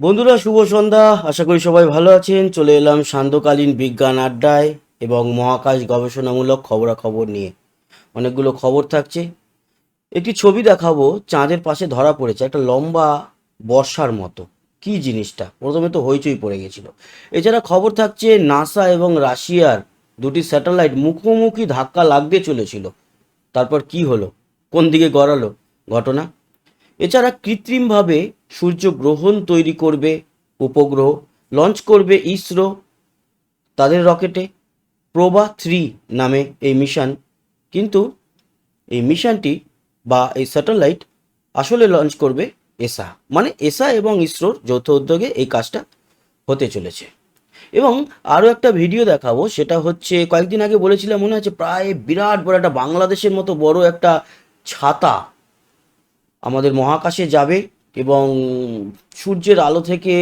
বন্ধুরা, শুভ সন্ধ্যা। আশা করি সবাই ভালো আছেন। চলে এলাম সান্ধ্যকালীন বিজ্ঞান আড্ডায় এবং মহাকাশ গবেষণামূলক খবরাখবর নিয়ে। অনেকগুলো খবর থাকছে। একটি ছবি দেখাবো, চাঁদের পাশে ধরা পড়েছে একটা লম্বা বর্ষার মতো। কি জিনিসটা? প্রথমে তো হইচই পড়ে গেছিল। এছাড়া খবর থাকছে, নাসা এবং রাশিয়ার দুটি স্যাটেলাইট মুখোমুখি ধাক্কা লাগতে চলেছিল। তারপর কি হলো? কোন দিকে গড়ালো ঘটনা? এছাড়া কৃত্রিমভাবে সূর্যগ্রহণ তৈরি করবে, উপগ্রহ লঞ্চ করবে ইসরো তাদের রকেটে প্রভা থ্রি নামে এই মিশন কিন্তু এই মিশনটি বা এই স্যাটেলাইট আসলে লঞ্চ করবে এসা। মানে এসা এবং ইসরোর যৌথ উদ্যোগে এই কাজটা হতে চলেছে। এবং আরও একটা ভিডিও দেখাবো, সেটা হচ্ছে কয়েকদিন আগে বলেছিলাম, মনে আছে প্রায় বিরাট বড় একটা বাংলাদেশের মতো বড় একটা ছাতা আমাদের মহাকাশে যাবে। এবং সূর্যের আলো থেকে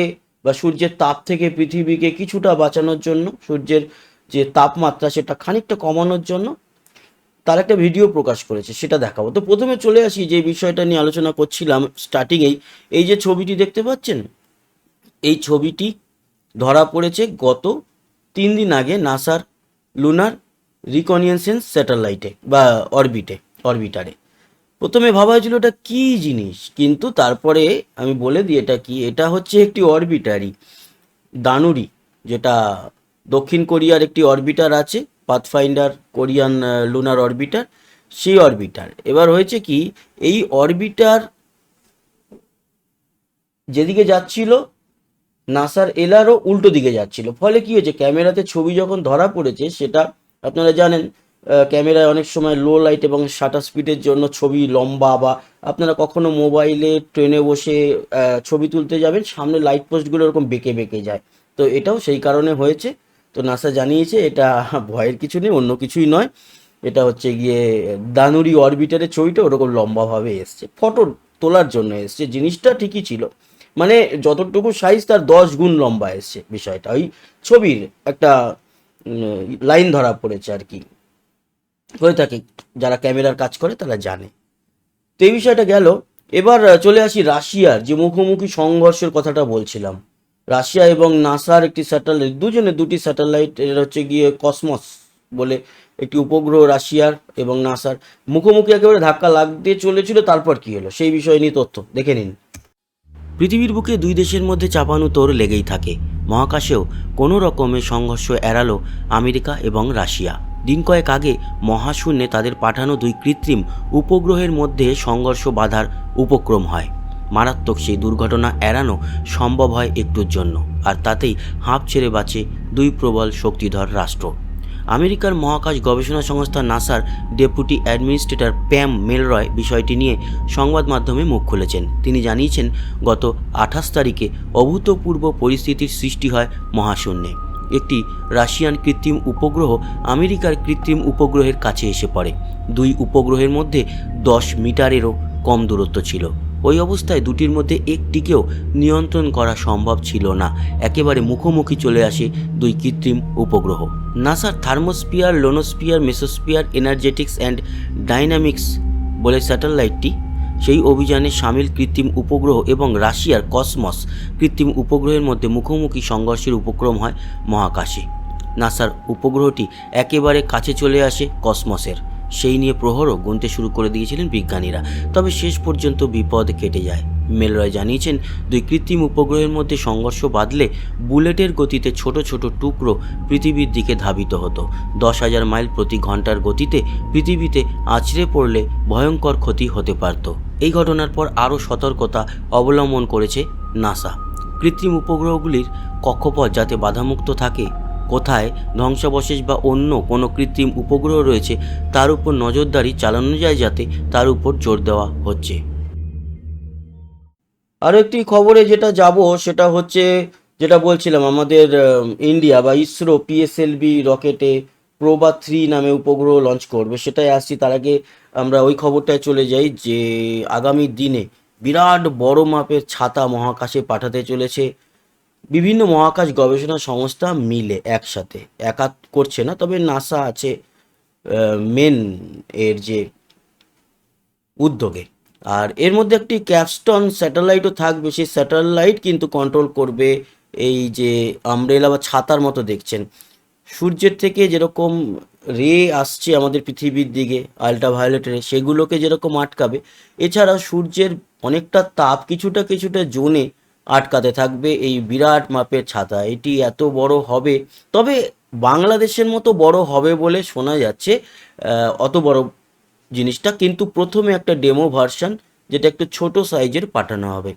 বা সূর্যের তাপ থেকে পৃথিবীকে কিছুটা বাঁচানোর জন্য, সূর্যের যে তাপমাত্রা সেটা খানিকটা কমানোর জন্য তার একটা ভিডিও প্রকাশ করেছে, সেটা দেখাবো। তো প্রথমে চলে আসি যে বিষয়টা নিয়ে আলোচনা করছিলাম স্টার্টিংয়েই এই। যে ছবিটি দেখতে পাচ্ছেন? এই ছবিটি ধরা পড়েছে গত তিন দিন আগে নাসার লুনার রিকনিয়েন্সেন্স স্যাটেলাইটে বা অরবিটে অরবিটারে প্রথমে ভাবা হয়েছিল এটা কি জিনিস? কিন্তু তারপরে আমি বলে দিই এটা কি? এটা হচ্ছে একটি অরবিটারই দানুরি, যেটা দক্ষিণ কোরিয়ার একটি অরবিটার আছে, পাথফাইন্ডার, কোরিয়ান লুনার অরবিটার সেই অরবিটার এবার হয়েছে কি, এই অরবিটার যেদিকে যাচ্ছিল, নাসার এলারও উল্টো দিকে যাচ্ছিল। ফলে কি হয়েছে, ক্যামেরাতে ছবি যখন ধরা পড়েছে, সেটা আপনারা জানেন ক্যামেরায় অনেক সময় লো লাইট এবং শাটার স্পিডের জন্য ছবি লম্বা বা আপনারা কখনো মোবাইলে ট্রেনে বসে ছবি তুলতে যাবেন, সামনে লাইট পোস্টগুলো এরকম বেঁকে বেঁকে যায়। তো এটাও সেই কারণে হয়েছে। তো নাসা জানিয়েছে এটা ভয়ের কিছু নেই, অন্য কিছুই নয়। এটা হচ্ছে গিয়ে দানুরি অরবিটারের ছবিটা ওরকম লম্বাভাবে এসছে। ফটো তোলার জন্য এসছে, জিনিসটা ঠিকই ছিল। মানে যতটুকু সাইজ তার দশ গুণ লম্বা এসছে বিষয়টা। ওই ছবির একটা লাইন ধরা পড়েছে আর কি। হয়ে থাকে যারা ক্যামেরার কাজ করে তারা জানে। তো এই বিষয়টা গেল। এবার চলে আসি রাশিয়ার যে মুখোমুখি সংঘর্ষের কথাটা বলছিলাম। রাশিয়া এবং নাসার একটি স্যাটেলাইট, দুজনে দুটি স্যাটেলাইট, এর হচ্ছে গিয়ে কসমস বলে একটি উপগ্রহ রাশিয়ার এবং নাসার। মুখোমুখি একেবারে ধাক্কা লাগতে চলেছিল, তারপর কি হলো? সেই বিষয় নিয়ে তথ্য, দেখে নিন। পৃথিবীর বুকে দুই দেশের মধ্যে চাপানো তোর লেগেই থাকে। মহাকাশেও কোনো রকমের সংঘর্ষ এড়ালো আমেরিকা এবং রাশিয়া। দিন কয়েক আগে মহাশূন্যে তাদের পাঠানো দুই কৃত্রিম উপগ্রহের মধ্যে সংঘর্ষ বাধার উপক্রম হয়। মারাত্মক সেই দুর্ঘটনা এড়ানো সম্ভব হয় একটুর জন্য, আর তাতেই হাঁপ ছেড়ে বাঁচে দুই প্রবল শক্তিধর রাষ্ট্র। আমেরিকার মহাকাশ গবেষণা সংস্থা নাসার ডেপুটি অ্যাডমিনিস্ট্রেটর প্যাম মেলরয় বিষয়টি নিয়ে সংবাদ মাধ্যমে মুখ খুলেছেন। তিনি জানিয়েছেন, গত আঠাশ তারিখে অভূতপূর্ব পরিস্থিতির সৃষ্টি হয় মহাশূন্যে। একটি রাশিয়ান কৃত্রিম উপগ্রহ আমেরিকার কৃত্রিম উপগ্রহের কাছে এসে পড়ে। দুই উপগ্রহের মধ্যে দশ মিটারেরও কম দূরত্ব ছিল। ওই অবস্থায় দুটির মধ্যে একটিকেও নিয়ন্ত্রণ করা সম্ভব ছিল না। একেবারে মুখোমুখি চলে আসে দুই কৃত্রিম উপগ্রহ। নাসার thermosphere ionosphere mesosphere energetics and dynamics বলে স্যাটেলাইটটি সেই অভিযানে সামিল কৃত্রিম উপগ্রহ এবং রাশিয়ার কসমস কৃত্রিম উপগ্রহের মধ্যে মুখোমুখি সংঘর্ষের উপক্রম হয় মহাকাশে। নাসার উপগ্রহটি একেবারে কাছে চলে আসে কসমসের। সেই নিয়ে প্রহরও গুনতে শুরু করে দিয়েছিলেন বিজ্ঞানীরা। তবে শেষ পর্যন্ত বিপদ কেটে যায়। মেলরয় জানিয়েছেন, দুই কৃত্রিম উপগ্রহের মধ্যে সংঘর্ষ বাঁধলে বুলেটের গতিতে ছোট ছোট টুকরো পৃথিবীর দিকে ধাবিত হতো। দশ হাজার মাইল প্রতি ঘণ্টার গতিতে পৃথিবীতে আছড়ে পড়লে ভয়ঙ্কর ক্ষতি হতে পারত। এই ঘটনার পর আরও সতর্কতা অবলম্বন করেছে নাসা। কৃত্রিম উপগ্রহগুলির কক্ষপথ যাতে বাধামুক্ত থাকে, কোথায় ধ্বংসাবশেষ বা অন্য কোনো কৃত্রিম উপগ্রহ রয়েছে, তার উপর নজরদারি চালানো যায় যাতে তার উপর জোর দেওয়া হচ্ছে। আরও একটি খবরে যেটা যাব, সেটা হচ্ছে, যেটা বলছিলাম, আমাদের ইন্ডিয়া বা ইসরো পিএসএলভি রকেটে প্রোবা থ্রি নামে উপগ্রহ লঞ্চ করবে। সেটাই আসছি, তার আগে আমরা ওই খবরটায় চলে যাই যে, আগামী দিনে বিরাট বড় মাপের ছাতা মহাকাশে পাঠাতে চলেছে। বিভিন্ন মহাকাশ গবেষণা সংস্থা মিলে একসাথে। একা করছে না, তবে নাসা আছে মেন এর যে উদ্যোগে। আর এর মধ্যে একটি ক্যাপস্টন স্যাটেলাইটও থাকবে, সেই স্যাটেলাইট কিন্তু কন্ট্রোল করবে এই যে আমব্রেলা বা ছাতার মতো দেখছেন। সূর্যের থেকে যেরকম রে আসছে আমাদের পৃথিবীর দিকে আল্ট্রাভায়োলেট রে সেগুলোকে যেরকম আটকাবে, এছাড়া সূর্যের অনেকটা তাপ কিছুটা কিছুটা জোনে আটকাতে থাকবে এই বিরাট মাপের ছাতা। এটি এত বড় হবে, তবে বাংলাদেশের মতো বড় হবে বলে শোনা যাচ্ছে অত বড় জিনিসটা, কিন্তু প্রথমে একটা ডেমো ভার্সন যেটা একটু ছোট সাইজের পাঠানো হবে।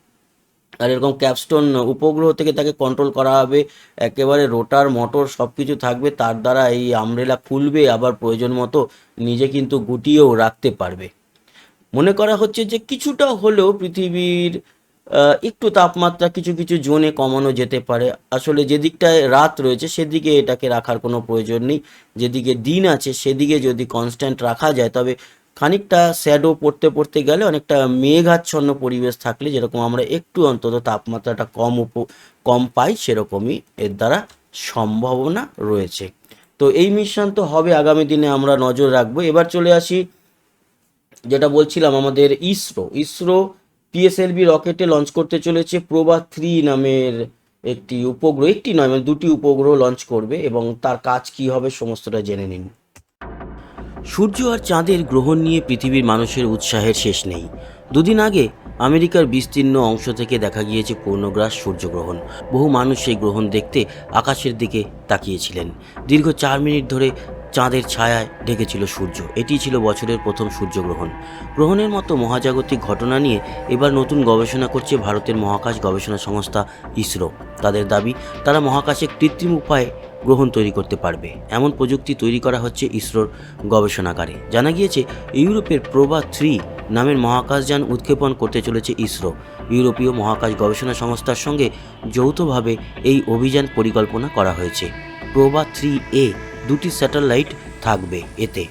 আর এরকম ক্যাপস্টোন উপগ্রহ থেকে তাকে কন্ট্রোল করা হবে, একেবারে রোটার মোটর সব কিছু থাকবে, তার দ্বারা এই আমব্রেলা খুলবে, আবার প্রয়োজন মতো নিজে কিন্তু গুটিয়েও রাখতে পারবে। মনে করা হচ্ছে যে কিছুটা হলেও পৃথিবীর একটু তাপমাত্রা, কিছু কিছু জোনে কমানো যেতে পারে। আসলে যেদিকটায় রাত রয়েছে, সেদিকে এটাকে রাখার কোনো প্রয়োজন নেই। যেদিকে দিন আছে, সেদিকে যদি কনস্ট্যান্ট রাখা যায়, তবে খানিকটা শ্যাডো পড়তে পড়তে গেলে অনেকটা মেঘাচ্ছন্ন পরিবেশ থাকলে যেরকম আমরা একটু অন্তত তাপমাত্রাটা কম উপ, কম পাই, সেরকমই এর দ্বারা সম্ভাবনা রয়েছে। তো এই মিশন তো হবে, আগামী দিনে আমরা নজর রাখব। এবার চলে আসি, যেটা বলছিলাম, আমাদের ইসরো। ইসরো পিএসএলভি রকেটে লঞ্চ করতে চলেছে প্রভা থ্রি নামের একটি উপগ্রহ, একটি নয় মানে দুটি উপগ্রহ লঞ্চ করবে এবং তার কাজ কি হবে সমস্তটা জেনে নিন। সূর্য আর চাঁদের গ্রহণ নিয়ে পৃথিবীর মানুষের উৎসাহের শেষ নেই। দুদিন আগে আমেরিকার বিস্তীর্ণ অংশ থেকে দেখা গিয়েছে পূর্ণগ্রাস সূর্যগ্রহণ। বহু মানুষ সেই গ্রহণ দেখতে আকাশের দিকে তাকিয়েছিলেন। দীর্ঘ চার মিনিট ধরে চাঁদের ছায়ায় ঢেকেছিল সূর্য। এটি ছিল বছরের প্রথম সূর্যগ্রহণ। গ্রহণের মতো মহাজাগতিক ঘটনা নিয়ে এবার নতুন গবেষণা করছে ভারতের মহাকাশ গবেষণা সংস্থা ইসরো। তাদের দাবি, তারা মহাকাশে কৃত্রিম উপায়ে গ্রহণ তৈরি করতে পারবে। এমন প্রযুক্তি তৈরি করা হচ্ছে ইসরোর গবেষণাগারে। জানা গিয়েছে, ইউরোপের প্রভা থ্রি নামের মহাকাশযান উৎক্ষেপণ করতে চলেছে ইসরো। ইউরোপীয় মহাকাশ গবেষণা সংস্থার সঙ্গে যৌথভাবে এই অভিযান পরিকল্পনা করা হয়েছে। প্রভা থ্রি এ দুটি স্যাটেলাইট থাকবে এতে।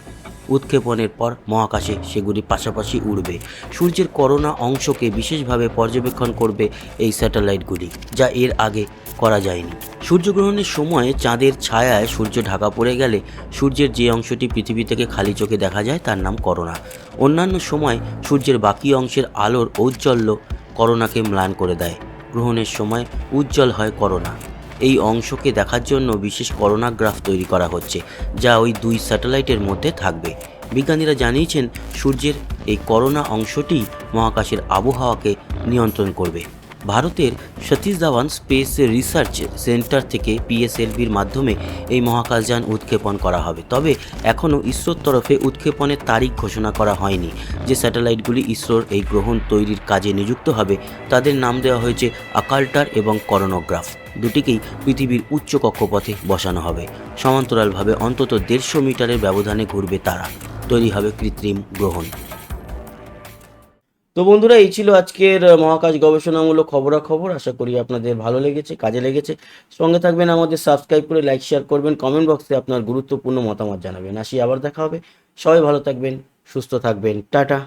উৎক্ষেপণের পর মহাকাশে সেগুলি পাশাপাশি উড়বে। সূর্যের করোনা অংশকে বিশেষভাবে পর্যবেক্ষণ করবে এই স্যাটেলাইটগুলি, যা এর আগে করা যায়নি। সূর্যগ্রহণের সময় চাঁদের ছায়ায় সূর্য ঢাকা পড়ে গেলে সূর্যের যে অংশটি পৃথিবী থেকে খালি চোখে দেখা যায় তার নাম করোনা। অন্যান্য সময় সূর্যের বাকি অংশের আলোর ঔজ্জ্বল্য করোনাকে ম্লান করে দেয়। গ্রহণের সময় উজ্জ্বল হয় করোনা। এই অংশকে দেখার জন্য বিশেষ করোনা গ্রাফ তৈরি করা হচ্ছে, যা ওই দুই স্যাটেলাইটের মধ্যে থাকবে। বিজ্ঞানীরা জানিয়েছেন, সূর্যের এই করোনা অংশটি মহাকাশের আবহাওয়াকে নিয়ন্ত্রণ করবে। ভারতের Satish Dhawan space research centre থেকে পিএসএলভির মাধ্যমে এই মহাকাশযান উৎক্ষেপণ করা হবে। তবে এখনও ইসরোর তরফে উৎক্ষেপণের তারিখ ঘোষণা করা হয়নি। যে স্যাটেলাইটগুলি ইসরোর এই গ্রহণ তৈরির কাজে নিযুক্ত হবে, তাদের নাম দেওয়া হয়েছে আকাল্টার এবং করোনোগ্রাফ। দুটিকেই পৃথিবীর উচ্চ কক্ষপথে বসানো হবে। সমান্তরালভাবে অন্তত দেড়শো মিটারের ব্যবধানে ঘুরবে তারা। তৈরি হবে কৃত্রিম গ্রহণ। তো বন্ধুরা, এই ছিল আজকের মহাকাশ গবেষণামূলক খবরাখবর। আশা করি আপনাদের ভালো লেগেছে, কাজে লেগেছে। সঙ্গে থাকবেন আমাদের সাবস্ক্রাইব করে, লাইক, শেয়ার করবেন। কমেন্ট বক্সে আপনার গুরুত্বপূর্ণ মতামত জানাবেন। আসি, আবার দেখা হবে। সবাই ভালো থাকবেন, সুস্থ থাকবেন। টাটা।